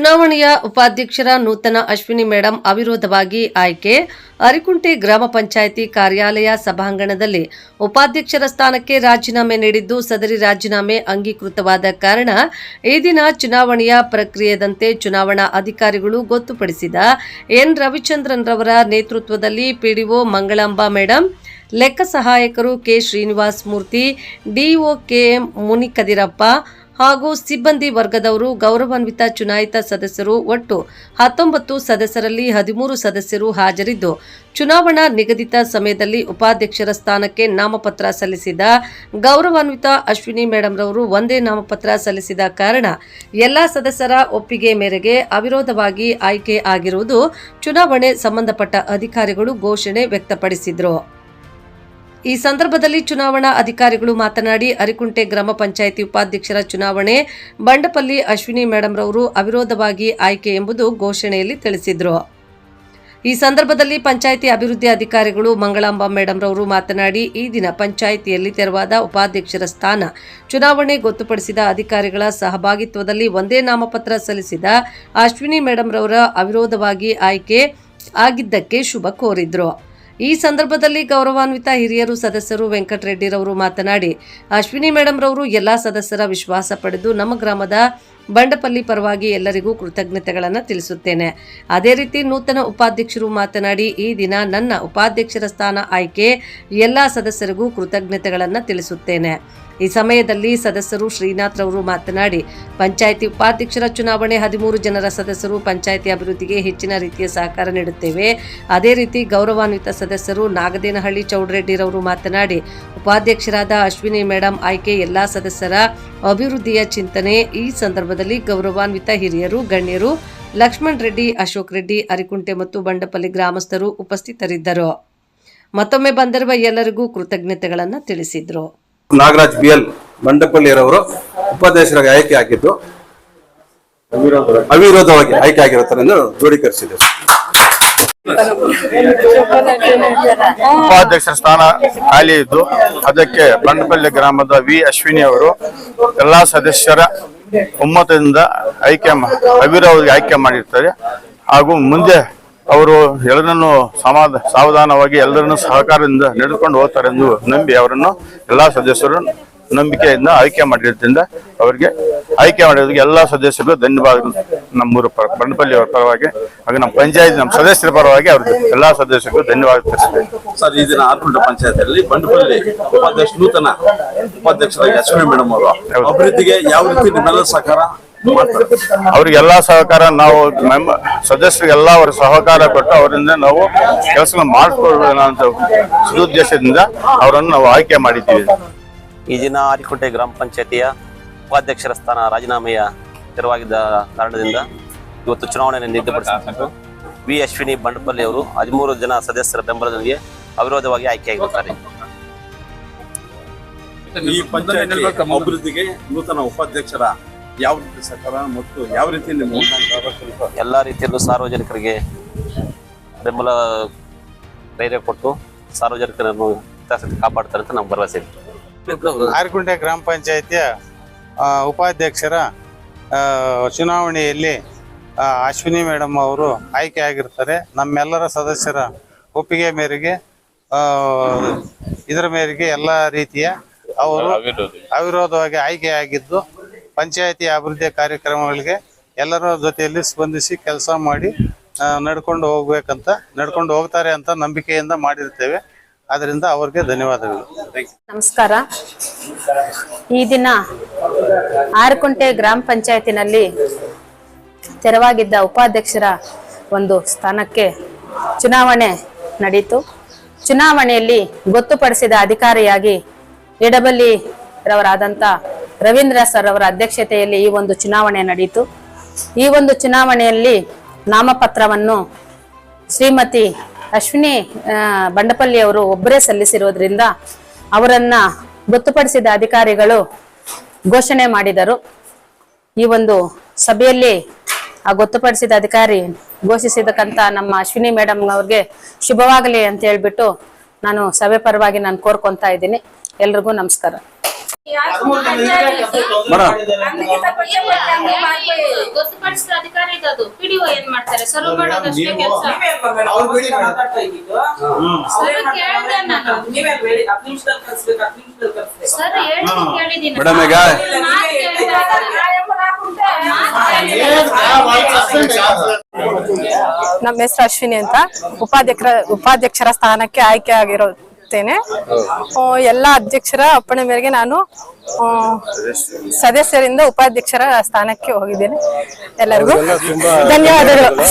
ಚುನಾವಣೆಯ ಉಪಾಧ್ಯಕ್ಷರ ನೂತನ ಅಶ್ವಿನಿ ಮೇಡಂ ಅವಿರೋಧವಾಗಿ ಆಯ್ಕೆ. ಅರಿಕುಂಟೆ ಗ್ರಾಮ ಪಂಚಾಯಿತಿ ಕಾರ್ಯಾಲಯ ಸಭಾಂಗಣದಲ್ಲಿ ಉಪಾಧ್ಯಕ್ಷರ ಸ್ಥಾನಕ್ಕೆ ರಾಜೀನಾಮೆ ನೀಡಿದ್ದು ಸದರಿ ರಾಜೀನಾಮೆ ಅಂಗೀಕೃತವಾದ ಕಾರಣ ಈ ದಿನ ಚುನಾವಣೆಯ ಪ್ರಕ್ರಿಯೆದಂತೆ ಚುನಾವಣಾ ಅಧಿಕಾರಿಗಳು ಗೊತ್ತುಪಡಿಸಿದ ಎನ್. ರವಿಚಂದ್ರನ್ ರವರ ನೇತೃತ್ವದಲ್ಲಿ ಪಿಡಿಒ ಮಂಗಳಾಂಬಾ ಮೇಡಂ, ಲೆಕ್ಕ ಸಹಾಯಕರು K. Srinivas Murthy DO KM Munikadirappa ಹಾಗೂ ಸಿಬ್ಬಂದಿ ವರ್ಗದವರು ಗೌರವಾನ್ವಿತ ಚುನಾಯಿತ ಸದಸ್ಯರು ಒಟ್ಟು ಹತ್ತೊಂಬತ್ತು ಸದಸ್ಯರಲ್ಲಿ ಹದಿಮೂರು ಸದಸ್ಯರು ಹಾಜರಿದ್ದು, ಚುನಾವಣಾ ನಿಗದಿತ ಸಮಯದಲ್ಲಿ ಉಪಾಧ್ಯಕ್ಷರ ಸ್ಥಾನಕ್ಕೆ ನಾಮಪತ್ರ ಸಲ್ಲಿಸಿದ ಗೌರವಾನ್ವಿತ ಅಶ್ವಿನಿ ಮೇಡಂರವರು ಒಂದೇ ನಾಮಪತ್ರ ಸಲ್ಲಿಸಿದ ಕಾರಣ ಎಲ್ಲ ಸದಸ್ಯರ ಒಪ್ಪಿಗೆ ಮೇರೆಗೆ ಅವಿರೋಧವಾಗಿ ಆಯ್ಕೆ ಆಗಿರುವುದು ಚುನಾವಣೆ ಸಂಬಂಧಪಟ್ಟ ಅಧಿಕಾರಿಗಳು ಘೋಷಣೆ ವ್ಯಕ್ತಪಡಿಸಿದರು. ಈ ಸಂದರ್ಭದಲ್ಲಿ ಚುನಾವಣಾ ಅಧಿಕಾರಿಗಳು ಮಾತನಾಡಿ ಅರಿಕುಂಟೆ ಗ್ರಾಮ ಪಂಚಾಯಿತಿ ಉಪಾಧ್ಯಕ್ಷರ ಚುನಾವಣೆ ಬಂಡಪಲ್ಲಿ ಅಶ್ವಿನಿ ಮೇಡಂರವರು ಅವಿರೋಧವಾಗಿ ಆಯ್ಕೆ ಎಂಬುದು ಘೋಷಣೆಯಲ್ಲಿ ತಿಳಿಸಿದರು. ಈ ಸಂದರ್ಭದಲ್ಲಿ ಪಂಚಾಯಿತಿ ಅಭಿವೃದ್ಧಿ ಅಧಿಕಾರಿಗಳು ಮಂಗಳಾಂಬ ಮೇಡಂರವರು ಮಾತನಾಡಿ, ಈ ದಿನ ಪಂಚಾಯಿತಿಯಲ್ಲಿ ತೆರವಾದ ಉಪಾಧ್ಯಕ್ಷರ ಸ್ಥಾನ ಚುನಾವಣೆ ಗೊತ್ತುಪಡಿಸಿದ ಅಧಿಕಾರಿಗಳ ಸಹಭಾಗಿತ್ವದಲ್ಲಿ ಒಂದೇ ನಾಮಪತ್ರ ಸಲ್ಲಿಸಿದ ಅಶ್ವಿನಿ ಮೇಡಂರವರ ಅವಿರೋಧವಾಗಿ ಆಯ್ಕೆ ಆಗಿದ್ದಕ್ಕೆ ಶುಭ ಕೋರಿದ್ರು. ಈ ಸಂದರ್ಭದಲ್ಲಿ ಗೌರವಾನ್ವಿತ ಹಿರಿಯರು, ಸದಸ್ಯರು ವೆಂಕಟರೆಡ್ಡಿರವರು ಮಾತನಾಡಿ, ಅಶ್ವಿನಿ ಮೇಡಂರವರು ಎಲ್ಲಾ ಸದಸ್ಯರ ವಿಶ್ವಾಸ ಪಡೆದು ನಮ್ಮ ಗ್ರಾಮದ ಬಂಡಪಲ್ಲಿ ಪರವಾಗಿ ಎಲ್ಲರಿಗೂ ಕೃತಜ್ಞತೆಗಳನ್ನು ತಿಳಿಸುತ್ತೇನೆ. ಅದೇ ರೀತಿ ನೂತನ ಉಪಾಧ್ಯಕ್ಷರು ಮಾತನಾಡಿ, ಈ ದಿನ ನನ್ನ ಉಪಾಧ್ಯಕ್ಷರ ಸ್ಥಾನ ಆಯ್ಕೆ ಎಲ್ಲ ಸದಸ್ಯರಿಗೂ ಕೃತಜ್ಞತೆಗಳನ್ನು ತಿಳಿಸುತ್ತೇನೆ. ಈ ಸಮಯದಲ್ಲಿ ಸದಸ್ಯರು ಶ್ರೀನಾಥ್ ರವರು ಮಾತನಾಡಿ, ಪಂಚಾಯಿತಿ ಉಪಾಧ್ಯಕ್ಷರ ಚುನಾವಣೆ ಹದಿಮೂರು ಜನರ ಸದಸ್ಯರು ಪಂಚಾಯಿತಿ ಅಭಿವೃದ್ಧಿಗೆ ಹೆಚ್ಚಿನ ರೀತಿಯ ಸಹಕಾರ ನೀಡುತ್ತೇವೆ. ಅದೇ ರೀತಿ ಗೌರವಾನ್ವಿತ ಸದಸ್ಯರು ನಾಗದೇನಹಳ್ಳಿ ಚೌಡರೆಡ್ಡಿರವರು ಮಾತನಾಡಿ, ಉಪಾಧ್ಯಕ್ಷರಾದ ಅಶ್ವಿನಿ ಮೇಡಂ ಆಯ್ಕೆ ಎಲ್ಲ ಸದಸ್ಯರ ಅಭಿವೃದ್ಧಿಯ ಚಿಂತನೆ. ಈ ಸಂದರ್ಭದಲ್ಲಿ ಗೌರವಾನ್ವಿತ ಹಿರಿಯರು ಗಣ್ಯರು ಲಕ್ಷ್ಮಣ್ ರೆಡ್ಡಿ ಅಶೋಕ್ ರೆಡ್ಡಿ ಅರಿಕುಂಟೆ ಮತ್ತು ಬಂಡಪಲ್ಲಿ ಗ್ರಾಮಸ್ಥರು ಉಪಸ್ಥಿತರಿದ್ದರು. ಮತ್ತೊಮ್ಮೆ ಬಂದಿರುವ ಎಲ್ಲರಿಗೂ ಕೃತಜ್ಞತೆಗಳನ್ನು ತಿಳಿಸಿದ್ರು. ನಾಗರಾಜ್ ಬಿ ಎಲ್ ಉಪಾಧ್ಯಕ್ಷರಾಗಿ ಆಯ್ಕೆ ಆಗಿದ್ದು ಅವಿರೋಧವಾಗಿ. ಆಯ್ಕೆ ಆಗಿರುತ್ತಾರೆ ಎಂದು ದೃಢೀಕರಿಸಿದರು ಉಪಾಧ್ಯಕ್ಷರ ಸ್ಥಾನ ಖಾಲಿ ಇದ್ದು, ಅದಕ್ಕೆ ಬಂಡಪಲ್ಲಿ ಗ್ರಾಮದ ವಿ ಅಶ್ವಿನಿ ಅವರು ಎಲ್ಲಾ ಸದಸ್ಯರ ಒಮ್ಮತದಿಂದ ಆಯ್ಕೆ ಅವಿರೋಧವಾಗಿ ಆಯ್ಕೆ ಮಾಡಿರ್ತಾರೆ. ಹಾಗೂ ಮುಂದೆ ಅವರು ಎಲ್ಲರನ್ನು ಸಮಾಧ ಸಾವಧಾನವಾಗಿ ಎಲ್ಲರನ್ನು ಸಹಕಾರದಿಂದ ನಡೆದುಕೊಂಡು ಹೋಗ್ತಾರೆ ಎಂದು ನಂಬಿ ಅವರನ್ನು ಎಲ್ಲಾ ಸದಸ್ಯರು ನಂಬಿಕೆಯಿಂದ ಆಯ್ಕೆ ಮಾಡಿರೋದ್ರಿಂದ ಅವರಿಗೆ ಆಯ್ಕೆ ಮಾಡಿರೋದಕ್ಕೆ ಎಲ್ಲ ಸದಸ್ಯರಿಗೂ ಧನ್ಯವಾದ ನಮ್ಮೂರ ಪರ ಬಂಡಪಲ್ಲಿ ಅವರ ಪರವಾಗಿ ಹಾಗೂ ನಮ್ಮ ಪಂಚಾಯತ್ ನಮ್ಮ ಸದಸ್ಯರ ಪರವಾಗಿ ಅವ್ರಿಗೆ ಎಲ್ಲ ಸದಸ್ಯರಿಗೂ ಧನ್ಯವಾದ ತಿಳಿಸಿದೆ ಸರ್ ಈ ದಿನ ಆರ್ಕುಂಟ ಪಂಚಾಯತಿಯಲ್ಲಿ ಬಂಡಪಲ್ಲಿ ಉಪಾಧ್ಯಕ್ಷ ನೂತನ ಉಪಾಧ್ಯಕ್ಷರಾಗಿ ಅಶ್ವಿನಿ ಮೇಡಮ್ ಅವರು. ಅಭಿವೃದ್ಧಿಗೆ ಯಾವ ರೀತಿ ನಿಮ್ಮೆಲ್ಲ ಸಹಕಾರ ಅವ್ರಿಗೆಲ್ಲ ಅವ್ರಿಗೆ ಎಲ್ಲಾ ಸಹಕಾರ ನಾವು ಮೆಂಬ ಸದಸ್ಯರಿಗೆಲ್ಲ ಅವರ ಸಹಕಾರ ಕೊಟ್ಟು ಅವರಿಂದ ನಾವು ಕೆಲಸ ಮಾಡಿಕೊಳ್ಳೋಣ ಅಂತ ಸದುದ್ದೇಶದಿಂದ ಅವರನ್ನು ನಾವು ಆಯ್ಕೆ ಮಾಡಿದ್ದೀವಿ. ಈ ದಿನ ಆರಿಕೋಟೆ ಗ್ರಾಮ ಪಂಚಾಯತಿಯ ಉಪಾಧ್ಯಕ್ಷರ ಸ್ಥಾನ ರಾಜೀನಾಮೆಯ ತೆರವಾಗಿದ್ದ ಕಾರಣದಿಂದ ಇವತ್ತು ಚುನಾವಣೆಯನ್ನು ನಿಗದಿಪಡಿಸಿದ್ದು ವಿ ಅಶ್ವಿನಿ ಬಂಡಪಲ್ಲಿ ಅವರು ಹದಿಮೂರು ಜನ ಸದಸ್ಯರ ಬೆಂಬಲದೊಂದಿಗೆ ಅವಿರೋಧವಾಗಿ ಆಯ್ಕೆಯಾಗಿರುತ್ತಾರೆ. ಈ ಪಂಚಾಯತಿ ಅಭಿವೃದ್ಧಿಗೆ ನೂತನ ಉಪಾಧ್ಯಕ್ಷರ ಯಾವ ರೀತಿ ಸಹಕಾರ ಮತ್ತು ಯಾವ ರೀತಿ ನಿಮ್ಮ ಎಲ್ಲ ರೀತಿಯಲ್ಲೂ ಸಾರ್ವಜನಿಕರಿಗೆ ಬೆಂಬಲ ಧೈರ್ಯ ಕೊಟ್ಟು ಸಾರ್ವಜನಿಕರನ್ನು ಹಿತಾಸಕ್ತಿ ಕಾಪಾಡ್ತಾರೆ ಅಂತ ನಮ್ಗೆ ಭರವಸೆ. ಇದೆ ಆರ್ಕುಂಟೆ ಗ್ರಾಮ ಪಂಚಾಯತಿಯ ಉಪಾಧ್ಯಕ್ಷರ ಚುನಾವಣೆಯಲ್ಲಿ ಅಶ್ವಿನಿ ಮೇಡಮ್ ಅವರು ಆಯ್ಕೆ ಆಗಿರ್ತಾರೆ. ನಮ್ಮೆಲ್ಲರ ಸದಸ್ಯರ ಒಪ್ಪಿಗೆ ಮೇರೆಗೆ ಇದರ ಮೇರೆಗೆ ಎಲ್ಲ ರೀತಿಯ ಅವರು ಅವಿರೋಧವಾಗಿ. ಆಯ್ಕೆಯಾಗಿದ್ದು ಪಂಚಾಯತಿ ಅಭಿವೃದ್ಧಿ ಕಾರ್ಯಕ್ರಮಗಳಿಗೆ ಎಲ್ಲರ ಜೊತೆಯಲ್ಲಿ ಸ್ಪಂದಿಸಿ ಕೆಲಸ ಮಾಡಿ ನಡ್ಕೊಂಡು ಹೋಗ್ಬೇಕಂತ ನಡ್ಕೊಂಡು ಹೋಗ್ತಾರೆ ಅಂತ ನಂಬಿಕೆಯಿಂದ ಮಾಡಿರ್ತೇವೆ. ಅದರಿಂದ ಅವ್ರಿಗೆ ಧನ್ಯವಾದಗಳು. ನಮಸ್ಕಾರ. ಈ ದಿನ ಆರಕುಂಟೆ ಗ್ರಾಮ ಪಂಚಾಯತಿನಲ್ಲಿ ತೆರವಾಗಿದ್ದ ಉಪಾಧ್ಯಕ್ಷರ ಒಂದು ಸ್ಥಾನಕ್ಕೆ ಚುನಾವಣೆ ನಡೆಯಿತು ಚುನಾವಣೆಯಲ್ಲಿ ಗೊತ್ತುಪಡಿಸಿದ ಅಧಿಕಾರಿಯಾಗಿ ಎಡಬಲ್ಲಿ ರವರಾದಂಥ ರವೀಂದ್ರ ಸರ್ ಅವರ ಅಧ್ಯಕ್ಷತೆಯಲ್ಲಿ ಈ ಒಂದು ಚುನಾವಣೆ ನಡೆಯಿತು ಈ ಒಂದು ಚುನಾವಣೆಯಲ್ಲಿ ನಾಮಪತ್ರವನ್ನು ಶ್ರೀಮತಿ ಅಶ್ವಿನಿ ಬಂಡಪಲ್ಲಿ ಅವರು ಒಬ್ಬರೇ ಸಲ್ಲಿಸಿರೋದ್ರಿಂದ ಅವರನ್ನ ಗೊತ್ತುಪಡಿಸಿದ ಅಧಿಕಾರಿಗಳು ಘೋಷಣೆ ಮಾಡಿದರು. ಈ ಒಂದು ಸಭೆಯಲ್ಲಿ ಆ ಗೊತ್ತುಪಡಿಸಿದ ಅಧಿಕಾರಿ ಘೋಷಿಸಿದಕ್ಕಂತ ನಮ್ಮ ಅಶ್ವಿನಿ ಮೇಡಮ್ ಅವ್ರಿಗೆ ಶುಭವಾಗಲಿ ಅಂತ ಹೇಳ್ಬಿಟ್ಟು ನಾನು ಸಭೆ ಪರವಾಗಿ ನಾನು ಕೋರ್ಕೊಂತ ಇದ್ದೀನಿ. ಎಲ್ರಿಗೂ ನಮಸ್ಕಾರ. ಗೊತ್ತುಪಡಿಸಿದ ಅಧಿಕಾರಿ ಪಿಡಿಒ ಏನ್ ಮಾಡ್ತಾರೆ? ಸರ್ವ್ ಮಾಡೋದಷ್ಟೇ ಕೆಲಸ. ಸರ್. ನಮ್ಮ ಹೆಸರು ಅಶ್ವಿನಿ ಅಂತ. ಉಪಾಧ್ಯಕ್ಷರ ಉಪಾಧ್ಯಕ್ಷರ ಸ್ಥಾನಕ್ಕೆ ಆಯ್ಕೆ ಆಗಿರುತ್ತೇನೆ ಆ, ಎಲ್ಲ ಅಧ್ಯಕ್ಷರ ಅಪ್ಪಣೆ ಮೇರೆಗೆ ನಾನು ಸದಸ್ಯರಿಂದ ಉಪಾಧ್ಯಕ್ಷರ ಸ್ಥಾನಕ್ಕೆ ಹೋಗಿದ್ದೇನೆ. ಎಲ್ಲರಿಗೂ ಧನ್ಯವಾದಗಳು.